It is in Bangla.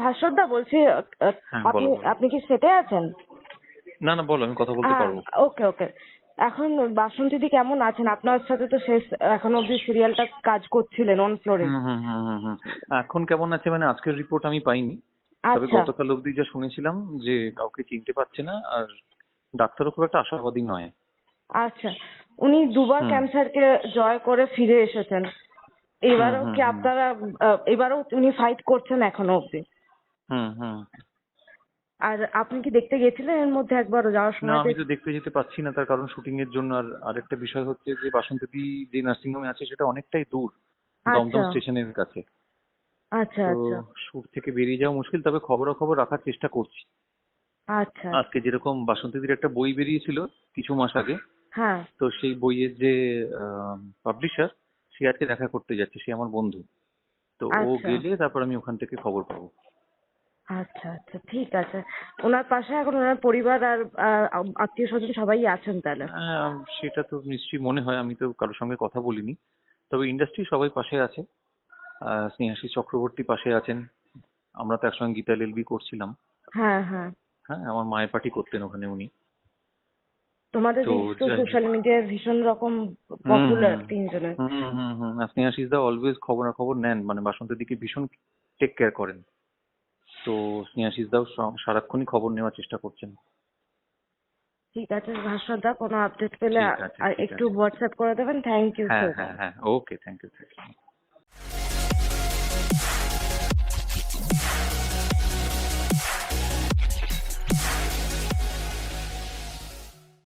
ভাস্বরদা বলছি হ্যাঁ, আপনি। আপনি কি সেটে আছেন? না না বলো আমি কথা বলতে পারব। ওকে ওকে। এখন বাসন্তীদি কেমন আছেন? আপনার সাথে তো শেষ এখন অবধি সিরিয়ালটা কাজ করছিলেন অন ফ্লোরে। এখন কেমন আছে? মানে আজকের রিপোর্ট আমি পাইনি। তবে আচ্ছা। গতকাল অবধি যা শুনেছিলাম যে কাউকে চিনতে পারছে না আর ডাক্তারও খুব একটা আশাবাদী নয়। আচ্ছা। উনি দুবার। ক্যান্সারকে জয় করে ফিরে এসেছেন। এবারও কি আপনারা এবারও উনি ফাইট করছেন এখনও অবধি? আর আপনি কি দেখতে গেছিলেন এর মধ্যে একবারও যাওয়ার সময় না আমি তো দেখতে যেতে পারছি না তার কারণ শুটিং এর জন্য। আর আরেকটা বিষয় হচ্ছে যে বাসন্তী যে নার্সিং হোমে আছে সেটা অনেকটাই দূর দমদম আচ্ছা স্টেশনের কাছে। আচ্ছা আচ্ছা। শুট থেকে বেরিয়ে যাওয়া মুশকিল তবে খবরাখবর রাখার চেষ্টা করছি। আচ্ছা। আজকে যেরকম বাসন্তীদের একটা বই বেরিয়েছিল কিছু মাস আগে হ্যাঁ। তো সেই বইয়ের যে পাবলিশার সে আজকে দেখা করতে যাচ্ছে সে আমার বন্ধু। তো ও আচ্ছা। গেলে তারপর আমি ওখান থেকে খবর পাবো। আচ্ছা আচ্ছা ঠিক আছে। ওনার পাশে এখন ওনার পরিবার আর আত্মীয় স্বজন সবাই আছেন তাহলে? আহ, সেটা তো নিশ্চয়ই মনে হয় আমি তো কারোর সঙ্গে কথা বলিনি। তবে ইন্ডাস্ট্রি সবাই পাশে আছে। স্নেহাশী চক্রবর্তী পাশে আছেন। আমরা তো একসঙ্গে গীতা এলএলবি করছিলাম। হ্যাঁ হ্যাঁ। হ্যাঁ আমার মায়ের পার্টি করতেন ওখানে উনি। তোমাদের তো। সোশ্যাল মিডিয়ায় ভীষণ রকম পপুলার। তিনজনের। হুম হুম হুম। স্নেহাশিস দা অলওয়েজ খবরাখবর নেন। মানে বাসন্তের দিকে ভীষণ টেক কেয়ার করেন। তো স্নেহাশিস দাও সারাক্ষণই খবর নেওয়ার চেষ্টা করছেন। ঠিক আছে ভাস্কর দা কোনো আপডেট পেলে আর একটু হোয়াটসঅ্যাপ করে দেবেন থ্যাংক ইউ হ্যাঁ হ্যাঁ okay thank you thank you